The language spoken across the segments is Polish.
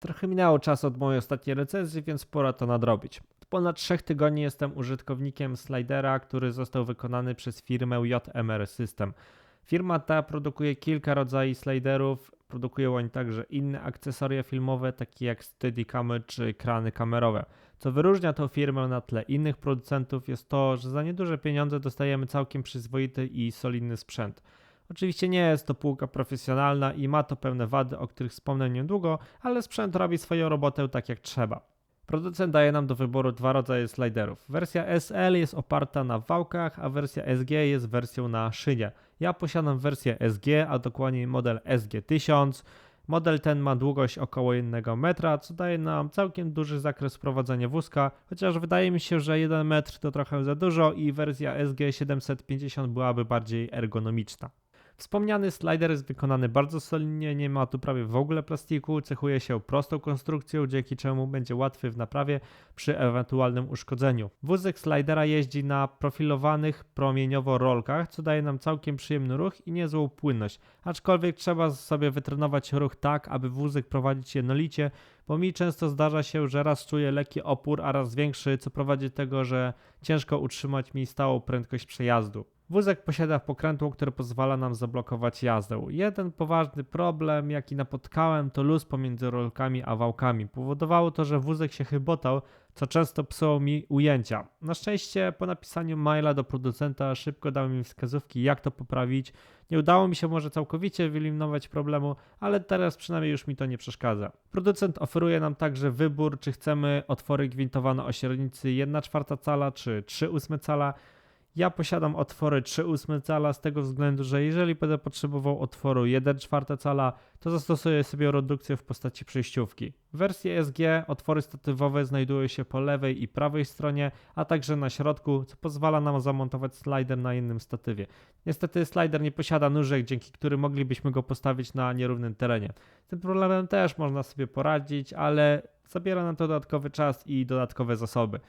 Trochę minęło czasu od mojej ostatniej recenzji, więc pora to nadrobić. Od ponad 3 tygodni jestem użytkownikiem slidera, który został wykonany przez firmę JMR System. Firma ta produkuje kilka rodzajów sliderów, produkują oni także inne akcesoria filmowe, takie jak steadicamy czy krany kamerowe. Co wyróżnia tę firmę na tle innych producentów jest to, że za nieduże pieniądze dostajemy całkiem przyzwoity i solidny sprzęt. Oczywiście nie jest to półka profesjonalna i ma to pewne wady, o których wspomnę niedługo, ale sprzęt robi swoją robotę tak jak trzeba. Producent daje nam do wyboru dwa rodzaje sliderów. Wersja SL jest oparta na wałkach, a wersja SG jest wersją na szynie. Ja posiadam wersję SG, a dokładniej model SG1000. Model ten ma długość około 1 metra, co daje nam całkiem duży zakres prowadzenia wózka, chociaż wydaje mi się, że 1 metr to trochę za dużo i wersja SG750 byłaby bardziej ergonomiczna. Wspomniany slider jest wykonany bardzo solidnie, nie ma tu prawie w ogóle plastiku, cechuje się prostą konstrukcją, dzięki czemu będzie łatwy w naprawie przy ewentualnym uszkodzeniu. Wózek slidera jeździ na profilowanych promieniowo rolkach, co daje nam całkiem przyjemny ruch i niezłą płynność, aczkolwiek trzeba sobie wytrenować ruch tak, aby wózek prowadzić jednolicie, bo mi często zdarza się, że raz czuję lekki opór, a raz większy, co prowadzi do tego, że ciężko utrzymać mi stałą prędkość przejazdu. Wózek posiada pokrętło, które pozwala nam zablokować jazdę. Jeden poważny problem, jaki napotkałem, to luz pomiędzy rolkami a wałkami. Powodowało to, że wózek się chybotał, co często psuło mi ujęcia. Na szczęście po napisaniu maila do producenta szybko dał mi wskazówki, jak to poprawić. Nie udało mi się może całkowicie wyeliminować problemu, ale teraz przynajmniej już mi to nie przeszkadza. Producent oferuje nam także wybór, czy chcemy otwory gwintowane o średnicy 1,4 cala czy 3,8 cala. Ja posiadam otwory 3,8 cala z tego względu, że jeżeli będę potrzebował otworu 1,4 cala, to zastosuję sobie redukcję w postaci przejściówki. W wersji SG otwory statywowe znajdują się po lewej i prawej stronie, a także na środku, co pozwala nam zamontować slider na innym statywie. Niestety slider nie posiada nóżek, dzięki którym moglibyśmy go postawić na nierównym terenie. Z tym problemem też można sobie poradzić, ale zabiera nam to dodatkowy czas i dodatkowe zasoby.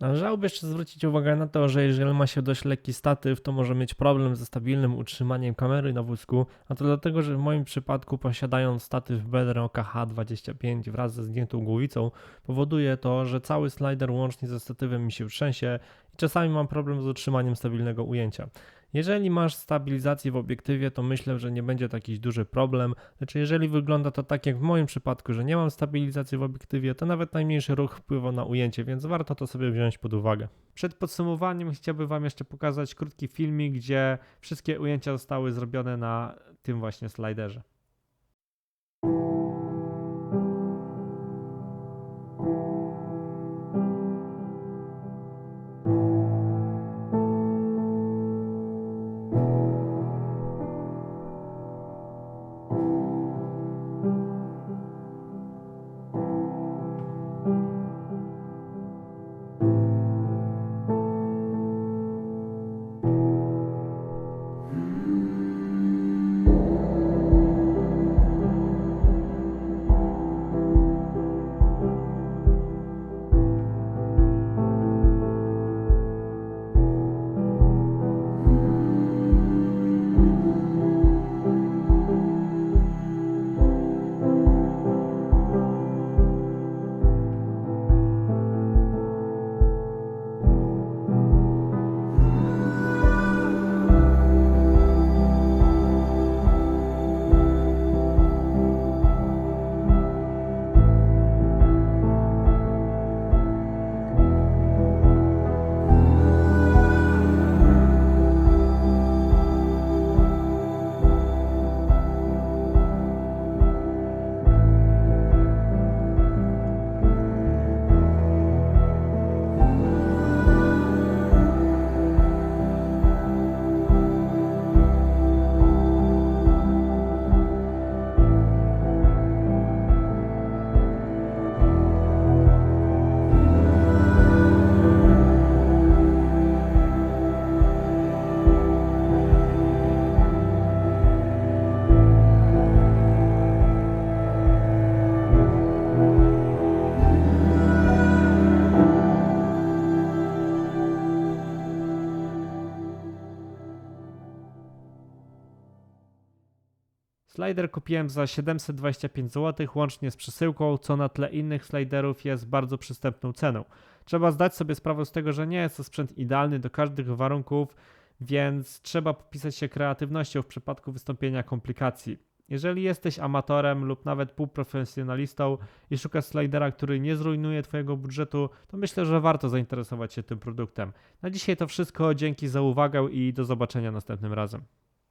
Należałoby jeszcze zwrócić uwagę na to, że jeżeli ma się dość lekki statyw, to może mieć problem ze stabilnym utrzymaniem kamery na wózku, a to dlatego, że w moim przypadku posiadając statyw BDR KH25 wraz ze zdjętą głowicą, powoduje to, że cały slider łącznie ze statywem mi się trzęsie i czasami mam problem z utrzymaniem stabilnego ujęcia. Jeżeli masz stabilizację w obiektywie, to myślę, że nie będzie to jakiś duży problem, lecz jeżeli wygląda to tak jak w moim przypadku, że nie mam stabilizacji w obiektywie, to nawet najmniejszy ruch wpływa na ujęcie, więc warto to sobie wziąć pod uwagę. Przed podsumowaniem chciałbym Wam jeszcze pokazać krótki filmik, gdzie wszystkie ujęcia zostały zrobione na tym właśnie sliderze. Slider kupiłem za 725 zł łącznie z przesyłką, co na tle innych sliderów jest bardzo przystępną ceną. Trzeba zdać sobie sprawę z tego, że nie jest to sprzęt idealny do każdych warunków, więc trzeba popisać się kreatywnością w przypadku wystąpienia komplikacji. Jeżeli jesteś amatorem lub nawet półprofesjonalistą i szukasz slidera, który nie zrujnuje Twojego budżetu, to myślę, że warto zainteresować się tym produktem. Na dzisiaj to wszystko, dzięki za uwagę i do zobaczenia następnym razem.